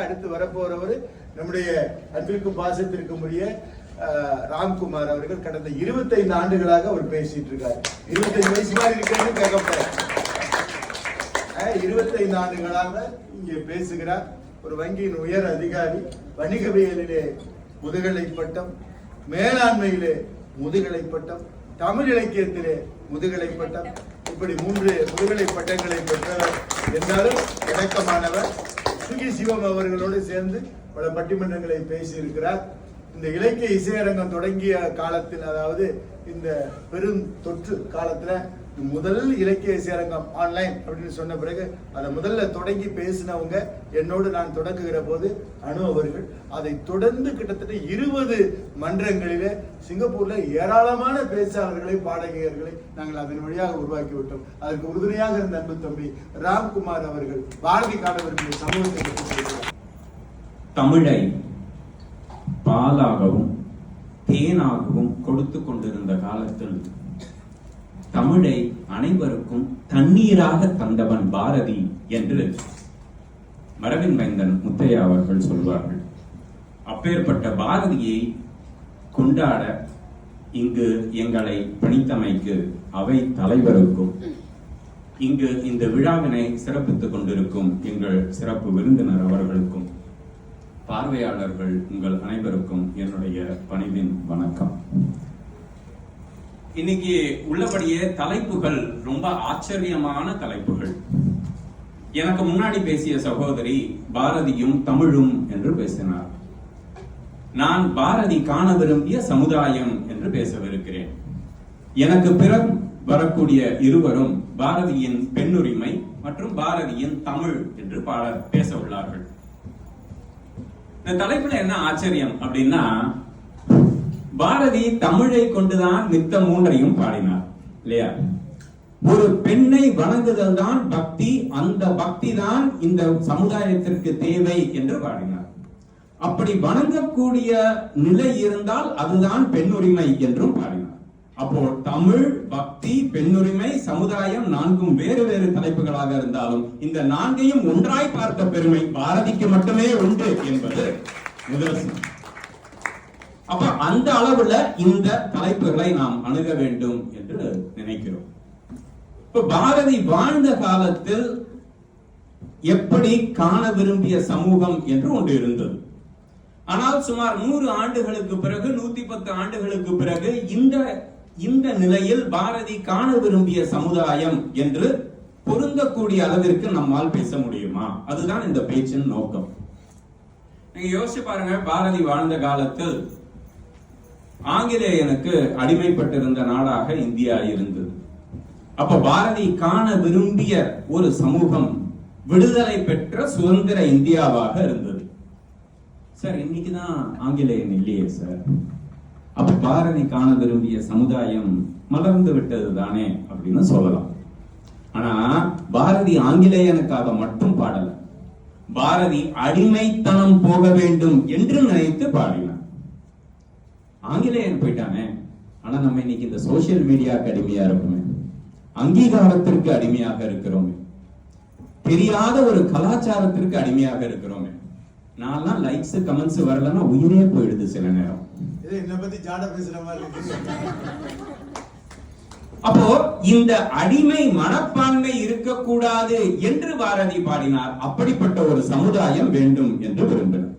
அடுத்து வரப்போறவர் நம்முடைய அன்பிற்கும் பாசத்திற்கும் உரிய ராம்குமார் அவர்கள் கடந்த 25 ஆண்டுகளாக அவர் பேசிட்டு இருக்காரு. 25 வயசு மாதிரி இருக்கிறது கேட்கப்படுறேன் இருபத்தைந்து ஆண்டுகளாக இங்கே பேசுகிறார். ஒரு வங்கியின் உயர் அதிகாரி வணிகவியலிலே முதுகலை பட்டம் மேலாண்மையிலே முதுகலை பட்டம் தமிழ் இலக்கியத்திலே முதுகலை பட்டம் இப்படி மூன்று முதுகலை பட்டங்களை பெற்றவர் என்றாலும் இணக்கமானவர். சுகி சிவம் அவர்களோடு சேர்ந்து பல பட்டிமன்றங்களை பேசியிருக்கிறார். இந்த இலக்கிய இசையரங்கம் தொடங்கிய காலத்தில் அதாவது இந்த பெரும் தொற்று காலத்துல முதல் இலக்கிய சேரங்கம் ஆன்லைன் அப்படின்னு சொன்ன பிறகு அதை முதல்ல தொடங்கி பேசினவங்க என்னோடு நான் தொடங்குகிற போது அனு அவர்கள் அதை தொடர்ந்து கிட்டத்தட்ட இருபது மன்றங்களில சிங்கப்பூர்ல ஏராளமான பேச்சாளர்களை பாடகியர்களை நாங்கள் அதன் வழியாக உருவாக்கி விட்டோம். அதற்கு உறுதுணையாக இருந்த அன்பு தம்பி ராம்குமார் அவர்கள் பாரதி காணவர்களுடைய சமூகத்தை தமிழை பாலாகவும் தேனாகவும் கொடுத்து கொண்டிருந்த காலத்தில் தமிழை அனைவருக்கும் தண்ணீராக தந்தவன் பாரதி என்று மரபின் மைந்தன் முத்தையா அவர்கள் சொல்வார்கள். அப்பேற்பட்ட பாரதியை கொண்டாட இங்கு எங்களை பணித்தமைக்கு அவை தலைவருக்கும் இங்கு இந்த விழாவினை சிறப்பித்துக் கொண்டிருக்கும் எங்கள் சிறப்பு விருந்தினர் அவர்களுக்கும் பார்வையாளர்கள் உங்கள் அனைவருக்கும் என்னுடைய பணிவின் வணக்கம். இன்னைக்கு உள்ளபடியே தலைப்புகள் ரொம்ப ஆச்சரியமான தலைப்புகள். எனக்கு முன்னாடி பேசிய சகோதரி பாரதியும் தமிழும் என்று பேசினார். நான் பாரதி காண விரும்பிய சமுதாயம் என்று பேசவிருக்கிறேன். எனக்கு பிற வரக்கூடிய இருவரும் பாரதியின் பெண்ணுரிமை மற்றும் பாரதியின் தமிழ் என்று பாட பேச உள்ளார்கள். இந்த தலைப்புல என்ன ஆச்சரியம் அப்படின்னா பாரதி தமிழை கொண்டுதான் மித்த மூன்றையும் பாடினார் இல்லையா? ஒரு பெண்ணை வணங்குதல் தான் பக்தி அந்த பக்தி தான் இந்த சமுதாயத்திற்கு தேவை என்று பாடினார். அப்படி வணங்கக்கூடிய நிலை இருந்தால் அதுதான் பெண்ணுரிமை என்றும் பாடினார். அப்போ தமிழ் பக்தி பெண்ணுரிமை சமுதாயம் நான்கும் வேறு வேறு தலைப்புகளாக இருந்தாலும் இந்த நான்கையும் ஒன்றாய் பார்த்த பெருமை பாரதிக்கு மட்டுமே உண்டு என்பது முதல் அப்ப அந்த அளவுல இந்த தலைப்புகளை நாம் அணுக வேண்டும் என்று நினைக்கிறோம். இப்ப பாரதி வாழ்ந்த காலத்தில் எப்படி காண விரும்பிய சமூகம் என்று ஒன்று இருந்தது. ஆனால் சுமார் நூறு ஆண்டுகளுக்கு பிறகு நூத்தி பத்து ஆண்டுகளுக்கு பிறகு இந்த இந்த நிலையில் பாரதி காண விரும்பிய சமுதாயம் என்று பொருந்தக்கூடிய அளவிற்கு நம்மால் பேச முடியுமா? அதுதான் இந்த பேச்சின் நோக்கம். நீங்க யோசிச்சு பாருங்க பாரதி வாழ்ந்த காலத்தில் ஆங்கிலேயனுக்கு அடிமைப்பட்டிருந்த நாடாக இந்தியா இருந்தது. அப்ப பாரதி காண விரும்பிய ஒரு சமூகம் விடுதலை பெற்ற சுதந்திர இந்தியாவாக இருந்தது. சார் இன்னைக்குதான் ஆங்கிலேயன் இல்லையே சார். அப்ப பாரதி காண விரும்பிய சமுதாயம் மலர்ந்து விட்டது தானே அப்படின்னு சொல்லலாம். ஆனா பாரதி ஆங்கிலேயனுக்காக மட்டும் பாடல. பாரதி அடிமைத்தனம் போக வேண்டும் என்று நினைத்து பாடினார். ஆங்கிலேயன் போயிட்டானே ஆனா நம்ம இன்னைக்கு இந்த சோசியல் மீடியாக்கு அடிமையா இருப்போமே அங்கீகாரத்திற்கு அடிமையாக இருக்கிறோமே. தெரியாத ஒரு கலாச்சாரத்திற்கு அடிமையாக இருக்கிறோமே. நான்லாம் லைக்ஸ் கமெண்ட்ஸ் வரலன்னா உயிரே போயிடுது சில நேரம். என்னை பத்தி ஜாட பேசுற மாதிரி அப்போ இந்த அடிமை மனப்பான்மை இருக்கக்கூடாது என்று பாரதி பாடினார். அப்படிப்பட்ட ஒரு சமுதாயம் வேண்டும் என்று விரும்பினார்.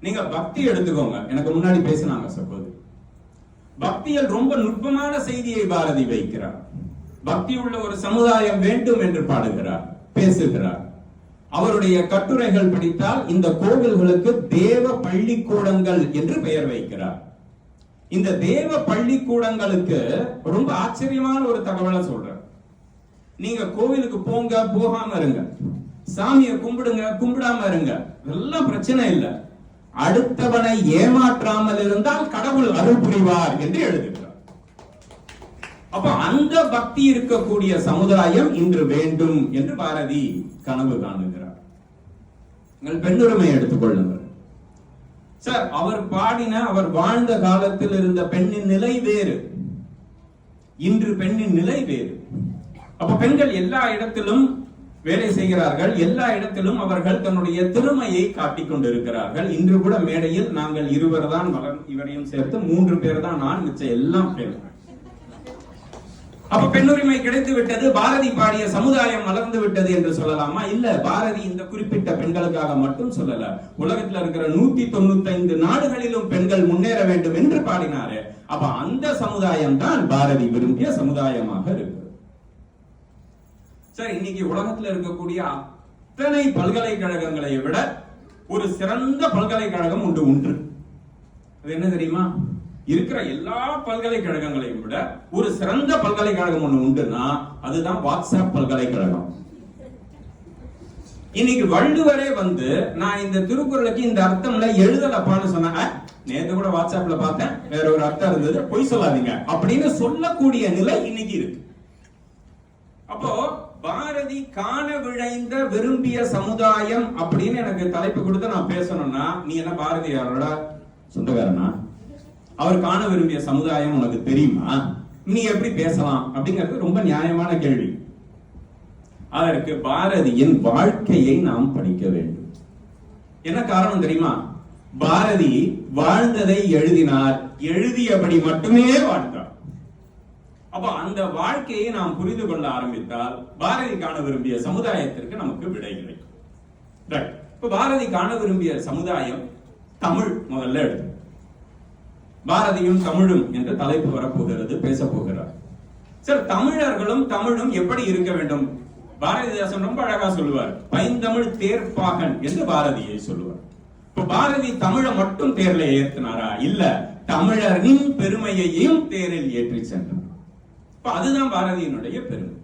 நீங்க பக்தி எடுத்துக்கோங்க. எனக்கு முன்னாடி பேசினாங்க சகோதரி. பக்தியில் ரொம்ப நுட்பமான செய்தியை பாரதி வைக்கிறார். பக்தி உள்ள ஒரு சமுதாயம் வேண்டும் என்று பாடுகிறார் பேசுகிறார். அவருடைய கட்டுரைகள் படித்தால் இந்த கோவில்களுக்கு தேவ பள்ளிக்கூடங்கள் என்று பெயர் வைக்கிறார். இந்த தேவ பள்ளிக்கூடங்களுக்கு ரொம்ப ஆச்சரியமான ஒரு தகவலை சொல்றேன் நீங்க கோவிலுக்கு போங்க போகாம இருங்க. சாமியை கும்பிடுங்க கும்பிடாம இருங்க. எல்லாம் பிரச்சனை இல்லை. அடுத்தவனை ஏமாற்றாமல் இருந்தால் கடவுள் அருள் புரிவார் என்று எழுதுகிறார். அப்ப அந்த பக்தி இருக்கக்கூடிய சமுதாயம் இன்று வேண்டும் என்று பாரதி கனவு காணுகிறார். எங்கள் பெண்ணுரிமை எடுத்துக்கொள்ளுங்கள் சார் அவர் பாடின அவர் வாழ்ந்த காலத்தில் இருந்த பெண்ணின் நிலை வேறு. இன்று பெண்ணின் நிலை வேறு. அப்ப பெண்கள் எல்லா இடத்திலும் வேலை செய்கிறார்கள். எல்லா இடத்திலும் அவர்கள் தன்னுடைய திறமையை காட்டிக் கொண்டிருக்கிறார்கள். இன்று கூட மேடையில் நாங்கள் இருவர் தான் வளர் இவரையும் சேர்த்து மூன்று பேர் தான் நான் மிச்சம் எல்லாம் பேர். அப்ப பெண்ணுரிமை கிடைத்து விட்டது பாரதி பாடிய சமுதாயம் மலர்ந்து விட்டது என்று சொல்லலாமா? இல்ல பாரதி இந்த குறிப்பிட்ட பெண்களுக்காக மட்டும் சொல்லல. உலகத்துல இருக்கிற நூத்தி தொண்ணூத்தி ஐந்து நாடுகளிலும் பெண்கள் முன்னேற வேண்டும் என்று பாடினாரு. அப்ப அந்த சமுதாயம் தான் பாரதி விரும்பிய சமுதாயமாக இருக்கு. சார் இன்னைக்கு உலகத்துல இருக்கக்கூடிய அத்தனை பல்கலைக்கழகங்களை விட ஒரு சிறந்த பல்கலைக்கழகம் உண்டு ஒன்று. அது என்ன தெரியுமா? இருக்கிற எல்லா பல்கலைக்கழகங்களையும் விட ஒரு சிறந்த பல்கலைக்கழகம் ஒண்ணு உண்டுன்னா அதுதான் வாட்ஸ்அப் பல்கலைக்கழகம். இன்னைக்கு வள்ளுவரே வந்து நான் இந்த திருக்குறளுக்கு இந்த அர்த்தம்ல எழுதலப்பான்னு சொன்னேன் நேத்து கூட வாட்ஸ்அப்ல பார்த்தேன் வேற ஒரு அர்த்தம் இருந்தது பொய் சொல்லாதீங்க அப்படின்னு சொல்லக்கூடிய நிலை இன்னைக்கு இருக்கு. அப்போ பாரதி காண விழைந்த விரும்பிய சமுதாயம் அப்படின்னு எனக்கு தலைப்பு கொடுத்து நான் பேசணும்னா நீ என்ன பாரதியாரோட சொந்தக்காரனா? அவர் காண விரும்பிய சமுதாயம் உனக்கு தெரியுமா? நீ எப்படி பேசலாம்? அப்படிங்கிறது ரொம்ப நியாயமான கேள்வி. அதற்கு பாரதியின் வாழ்க்கையை நாம் படிக்க வேண்டும். என்ன காரணம் தெரியுமா? பாரதி வாழ்ந்ததை எழுதினார் எழுதியபடி மட்டுமே வாழ்ந்தார். அப்போ அந்த வாழ்க்கையை நாம் புரிந்து கொள்ள ஆரம்பித்தால் பாரதி காண விரும்பிய சமுதாயத்திற்கு நமக்கு விடை கிடைக்கும். ரைட் இப்ப பாரதி காண விரும்பிய சமுதாயம் தமிழ் முதல்ல எடுத்து. பாரதியும் தமிழும் என்ற தலைப்பு வரப்போகிறது பேச போகிறார். சார் தமிழர்களும் தமிழும் எப்படி இருக்க வேண்டும்? பாரதிதாசன் ரொம்ப அழகா சொல்லுவார் பைந்தமிழ் தேர்ப்பாகன் என்று பாரதியை சொல்லுவார். இப்ப பாரதி தமிழை மட்டும் தேர்ல ஏற்றினாரா இல்ல தமிழரின் பெருமையையும் தேரில் ஏற்றி சென்றார். அதுதான் பாரதியினுடைய பெருமை.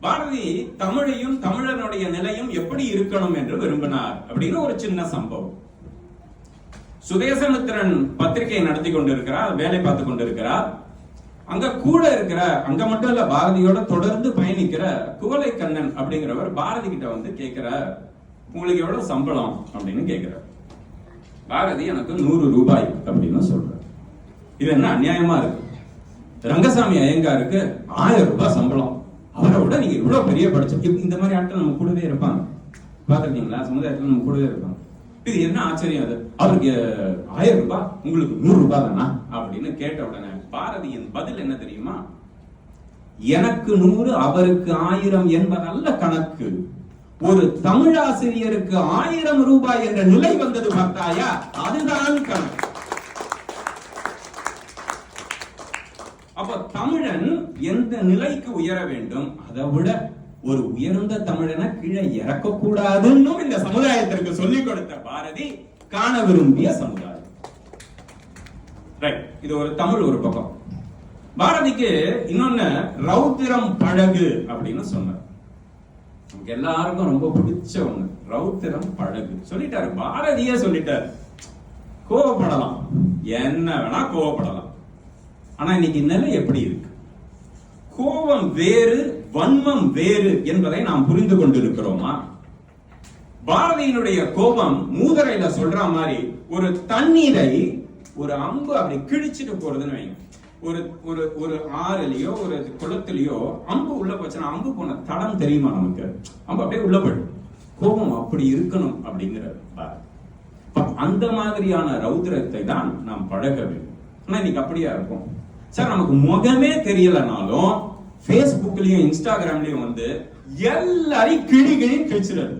பாரதி தமிழையும் தமிழனுடைய நிலையும் எப்படி இருக்கணும் என்று விரும்பினார் அப்படின்னு ஒரு சின்ன சம்பவம். சுதேசமித்திரன் பத்திரிகையை நடத்தி கொண்டிருக்கிறார் வேலை பார்த்து கொண்டிருக்கிறார். அங்க கூட இருக்கிற அங்க மட்டும் இல்ல பாரதியோட தொடர்ந்து பயணிக்கிற குவலை கண்ணன் அப்படிங்கிறவர் பாரதி கிட்ட வந்து கேட்கிறார் உங்களுக்கு எவ்வளவு சம்பளம்? அப்படின்னு கேட்கிறார். பாரதி எனக்கு நூறு ரூபாய் அப்படின்னு சொல்றார். இது என்ன அநியாயமா இருக்கு? ரங்கசாமி ஐயங்காருக்கு ஆயிரம் ரூபாய் சம்பளம். அவரை விட நீங்க இவ்வளவு பெரிய படிச்சு இந்த மாதிரி ஆட்கள் நம்ம கூடவே இருப்பாங்க. பாத்துருக்கீங்களா சமுதாயத்துல நம்ம கூடவே இருப்பாங்க. இது என்ன ஆச்சரியம் அது? அவருக்கு ஆயிரம் ரூபாய் உங்களுக்கு நூறு ரூபாய் தானா? அப்படின்னு கேட்ட உடனே பாரதியின் பதில் என்ன தெரியுமா? எனக்கு நூறு அவருக்கு ஆயிரம் என்பதல்ல கணக்கு. ஒரு தமிழாசிரியருக்கு ஆயிரம் ரூபாய் என்ற நிலை வந்தது பார்த்தாயா? அதுதான் கணக்கு. அப்ப தமிழன் எந்த நிலைக்கு உயர வேண்டும்? அதை விட ஒரு உயர்ந்த தமிழனை கீழே இறக்க கூடாதுன்னு இந்த சமுதாயத்திற்கு சொல்லிக் கொடுத்த பாரதி காண விரும்பிய சமுதாயம். ரைட் இது ஒரு தமிழ் ஒரு பக்கம். பாரதிக்கு இன்னொன்னு ரௌத்திரம் பழகு அப்படின்னு சொன்னார். நமக்கு எல்லாருக்கும் ரொம்ப பிடிச்ச ஒண்ணு. ரௌத்திரம் பழகு சொல்லிட்டாரு. பாரதியே சொல்லிட்டாரு. கோவப்படலாம். என்ன வேணா கோவப்படலாம். ஆனா இன்னைக்கு நிலை எப்படி இருக்கு? கோபம் வேறு வன்மம் வேறு என்பதை நாம் புரிந்து கொண்டிருக்கிறோமா? பாரதியினுடைய கோபம் மூதரையில சொல்ற மாதிரி ஒரு தண்ணீரை ஒரு அம்பு அப்படி கிழிச்சிட்டு போறதுன்னு வைங்க. ஒரு ஒரு ஒரு ஆறுலயோ ஒரு குளத்திலயோ அம்பு உள்ள போச்சுன்னா அம்பு போன தடம் தெரியுமா நமக்கு? அம்பு அப்படியே உள்ள போயிடும். கோபம் அப்படி இருக்கணும் அப்படிங்கிற அந்த மாதிரியான ரௌத்திரத்தை தான் நாம் பழக வேண்டும். ஆனா இன்னைக்கு அப்படியா இருக்கும்? சார் நமக்கு முகமே தெரியலனாலும் Facebookலயும் இன்ஸ்டாகிராம்லயும் வந்து எல்லாரையும் கிளி கிளி கிழிச்சிடுறது.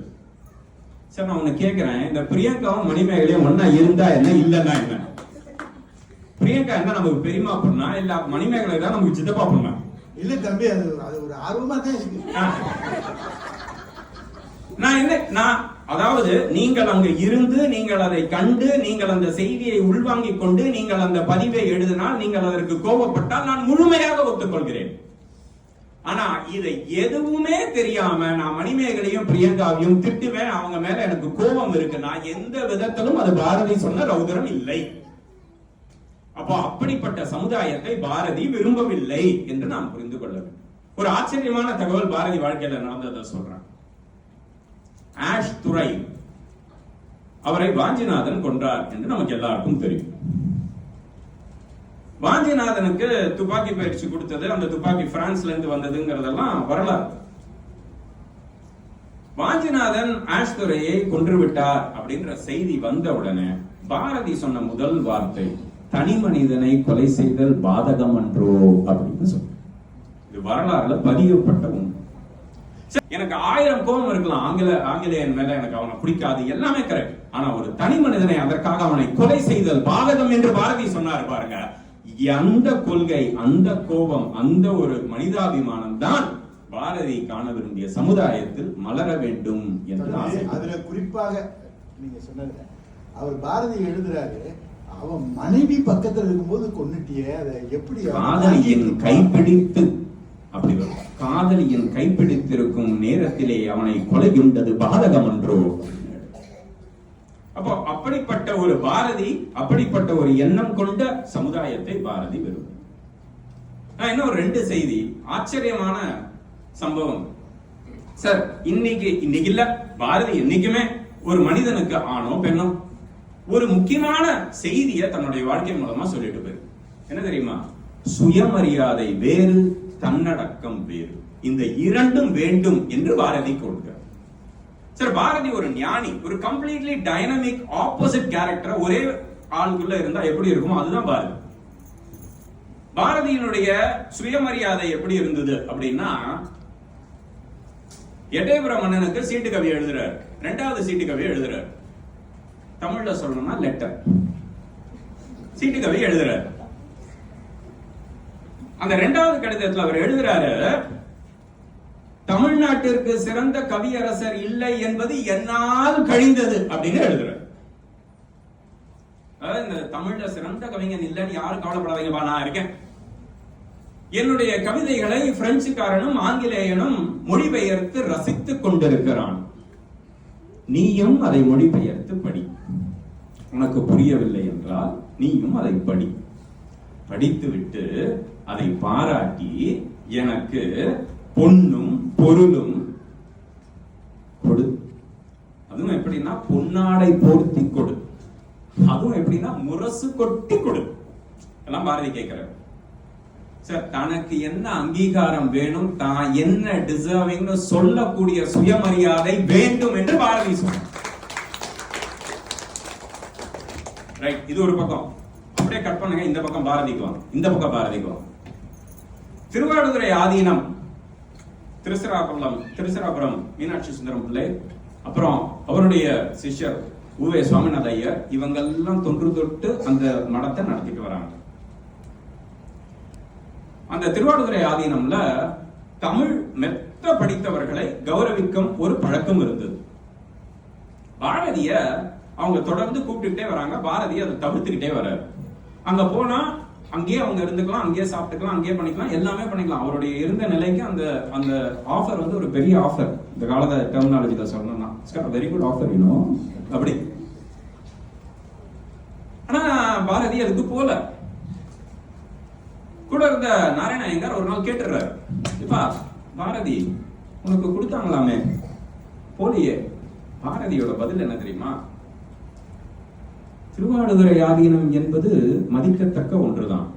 சார் நான் உன்னை கேக்குறேன். இந்த பிரியங்காவும் மணிமேகலையும் ஒன்னா இருந்தா என்ன இல்லன்னா என்ன? பிரியங்கா என்ன நமக்கு பெரியமா பொண்ணா இல்ல மணிமேகலை தான் நமக்கு சித்தப்பா பொண்ணா? இல்ல தம்பி அது அது ஒரு ஆர்வமா தான் இருக்கு. நான் என்ன நான் அதாவது நீங்கள் அங்கு இருந்து நீங்கள் அதை கண்டு நீங்கள் அந்த செய்தியை உள்வாங்கிக் கொண்டு நீங்கள் அந்த பதிவை எழுதினால் நீங்கள் அதற்கு கோபப்பட்டால் நான் முழுமையாக ஒத்துக்கொள்கிறேன். ஆனா இதை எதுவுமே தெரியாம நான் மணிமேகலையும் பிரியங்காவையும் திட்டுவேன். அவங்க மேல எனக்கு கோபம் இருக்கு. நான் எந்த விதத்திலும் அது பாரதி சொன்ன ரௌதரம் இல்லை. அப்போ அப்படிப்பட்ட சமுதாயத்தை பாரதி விரும்பவில்லை என்று நாம் புரிந்து கொள்ள வேண்டும். ஒரு ஆச்சரியமான தகவல் பாரதி வாழ்க்கையில நடந்ததை சொல்றான் ஆஷ் துறை அவரை வாஞ்சிநாதன் கொன்றார் என்று நமக்கு எல்லாருக்கும் தெரியும். வாஞ்சிநாதனுக்கு துப்பாக்கி பயிற்சி கொடுத்தது அந்த துப்பாக்கி பிரான்ஸ்ல இருந்து வந்ததுங்கிறதெல்லாம் வரலாறு. வாஞ்சிநாதன் ஆஷ்துரையை கொன்றுவிட்டார் அப்படின்ற செய்தி வந்த உடனே பாரதி சொன்ன முதல் வார்த்தை தனி மனிதனை கொலை செய்தல் பாதகம் அன்றோ அப்படின்னு சொல்ற இது வரலாறுல பதியப்பட்ட உண்மை எனக்கு ஆயிரம் கோபம் இருக்கலாம். ஆங்கில ஆங்கிலேயன் மேல எனக்கு அவனை பிடிக்காது. எல்லாமே கரெக்ட் ஆனா ஒரு தனி மனிதனை அதற்காக அவனை கொலை செய்தல் பாதகம் என்று பாரதி சொன்னார் பாருங்க. அந்த கொள்கை அந்த கோபம் அந்த ஒரு மனிதாபிமானம் தான் பாரதி காண விரும்பிய சமுதாயத்தில் மலர வேண்டும் என்று அதுல குறிப்பாக நீங்க சொன்னது அவர் பாரதி எழுதுறாரு அவன் மனைவி பக்கத்துல இருக்கும்போது கொன்னுட்டியே அதை எப்படி கைப்பிடித்து அப்படி வரும். காதலியின் கைப்பிடித்திருக்கும் நேரத்திலே அவனை கொலையுண்டது பாதகம் என்றோ. அப்போ அப்படிப்பட்ட ஒரு பாரதி அப்படிப்பட்ட ஒரு எண்ணம் கொண்ட சமுதாயத்தை பாரதி வெறும். இன்னும் ரெண்டு செய்தி. ஆச்சரியமான சம்பவம். சார் இன்னைக்கு இன்னைக்கு இல்ல. பாரதி என்னைக்குமே ஒரு மனிதனுக்கு ஆணோ பெண்ணோ ஒரு முக்கியமான செய்தியை தன்னுடைய வாழ்க்கை மூலமா சொல்லிட்டு போயிரு. என்ன தெரியுமா? சுயமரியாதை வேறு தன்னடக்கம் வேறு. இந்த இரண்டும் வேண்டும் என்று பாரதி கொள்கிறார் சார் பாரதி ஒரு ஞானி ஒரு கம்ப்ளீட்லி டைனமிக் ஆப்போசிட் கேரக்டர் ஒரே ஆளுக்குள்ள இருந்தா எப்படி இருக்குமோ அதுதான் பாரதி. பாரதியினுடைய சுயமரியாதை எப்படி இருந்தது அப்படின்னா எட்டயபுர மன்னனுக்கு சீட்டு கவி எழுதுறாரு. ரெண்டாவது சீட்டு கவி எழுதுறாரு. தமிழ்ல சொல்லணும்னா லெட்டர் சீட்டு கவி எழுதுறாரு. அந்த ரெண்டாவது கடிதத்தில் அவர் எழுதுறாரு தமிழ்நாட்டிற்கு சிறந்த கவியரசர் இல்லை என்பது என்னால் கழிந்தது அப்படின்னு எழுதுறாரு. இந்த தமிழ்ல சிறந்த கவிஞன் இல்லைன்னு யாரும் கவலைப்படாதீங்கப்பா நான் இருக்கேன். என்னுடைய கவிதைகளை பிரெஞ்சுக்காரனும் ஆங்கிலேயனும் மொழிபெயர்த்து ரசித்துக் கொண்டிருக்கிறான். நீயும் அதை மொழிபெயர்த்து படி. உனக்கு புரியவில்லை என்றால் நீயும் அதை படி. படித்துவிட்டு அதை பாராட்டி எனக்கு பொன்னும் பொருளும் கொடு. அதுவும் எப்படின்னா பொன்னாடை போர்த்தி கொடு. அதுவும் எப்படின்னா முரசு கொட்டி கொடு. எல்லாம் பாரதி கேட்கிறார். சார் தனக்கு என்ன அங்கீகாரம் வேணும்? தான் என்ன டிசர்விங்னு சொல்லக்கூடிய சுயமரியாதை வேண்டும் என்று பாரதி சொன்னார். ரைட் இது ஒரு பக்கம். அப்படியே கட் பண்ணுங்க. இந்த பக்கம் பாரதிக்கு வாங்க இந்த பக்கம் பாரதிக்கு வாங்க திருவாடுதுறை ஆதீனம் திருச்சிராப்பள்ளம் திருச்சிராபுரம் மீனாட்சி சுந்தரம் பிள்ளை அப்புறம் அவருடைய சிஷ்யர் உவே சுவாமிநாத ஐயர் இவங்கெல்லாம் தொன்று தொட்டு அந்த மடத்தை நடத்திட்டு வராங்க. அந்த திருவாடுதுறை ஆதீனம்ல தமிழ் மெத்த படித்தவர்களை கௌரவிக்கும் ஒரு பழக்கம் இருந்தது. பாரதிய அவங்க தொடர்ந்து கூப்பிட்டுக்கிட்டே வராங்க பாரதி அதை தவிர்த்துக்கிட்டே வர்றாரு அங்க போனா அங்கேயே அவங்க இருந்துக்கலாம் அங்கேயே சாப்பிட்டுக்கலாம் அங்கேயே பண்ணிக்கலாம் எல்லாமே பண்ணிக்கலாம். அவருடைய இருந்த நிலைக்கு அந்த அந்த ஆஃபர் வந்து ஒரு பெரிய ஆஃபர் இந்த காலத்த டெர்மினாலஜில சொல்லணும்னா. வெரி குட் ஆஃபர் யூனோ அப்படி. ஆனா பாரதி அதுக்கு போல. கூட இருந்த நாராயண ஐயங்கார் ஒரு நாள் கேட்டுறாரு. இப்பா பாரதி உனக்கு கொடுத்தாங்களாமே? போலியே. பாரதியோட பதில் என்ன தெரியுமா? திருவாடுதுறை ஆதீனம் என்பது மதிக்கத்தக்க ஒன்றுதான்.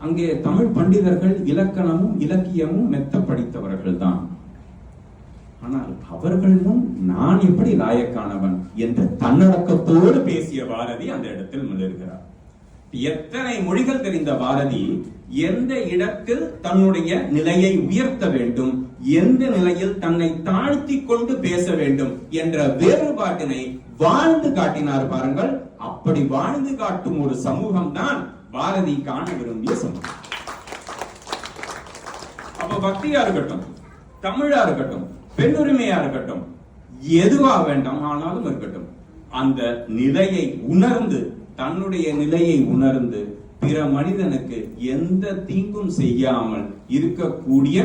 அங்கே தமிழ் பண்டிதர்கள் இலக்கணமும் இலக்கியமும் மெத்த படித்தவர்கள் தான் ஆனால் அவர்கள் முன் நான் எப்படி லாயக்கானவன் என்று தன்னடக்கத்தோடு பேசிய பாரதி அந்த இடத்தில் மிளர்கிறார் எத்தனை மொழிகள் தெரிந்த பாரதி எந்த இடத்தில் தன்னுடைய நிலையை உயர்த்த வேண்டும் எந்த நிலையில் தன்னை தாழ்த்தி கொண்டு பேச வேண்டும் என்ற வேறுபாட்டினை வாழ்ந்து காட்டினார் பாருங்கள். அப்படி வாழ்ந்து காட்டும் ஒரு சமூகம் தான் பாரதி காண விரும்பிய சமூகம். அப்ப பக்தியா இருக்கட்டும் தமிழா இருக்கட்டும் பெண்ணுரிமையா இருக்கட்டும் எதுவா வேண்டாம் ஆனாலும் இருக்கட்டும். அந்த நிலையை உணர்ந்து தன்னுடைய நிலையை உணர்ந்து பிற மனிதனுக்கு எந்த தீங்கும் செய்யாமல் இருக்கக்கூடிய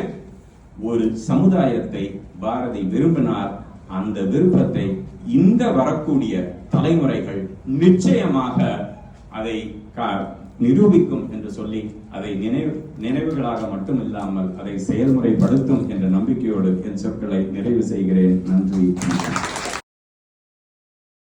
ஒரு சமுதாயத்தை பாரதி விரும்பினார். அந்த விருப்பத்தை இந்த வரக்கூடிய தலைமுறைகள் நிச்சயமாக அதை நிரூபிக்கும் என்று சொல்லி அதை நினைவு நினைவுகளாக மட்டும் இல்லாமல் அதை செயல்முறைப்படுத்தும் என்ற நம்பிக்கையோடு என் சொற்களை நிறைவு செய்கிறேன். நன்றி.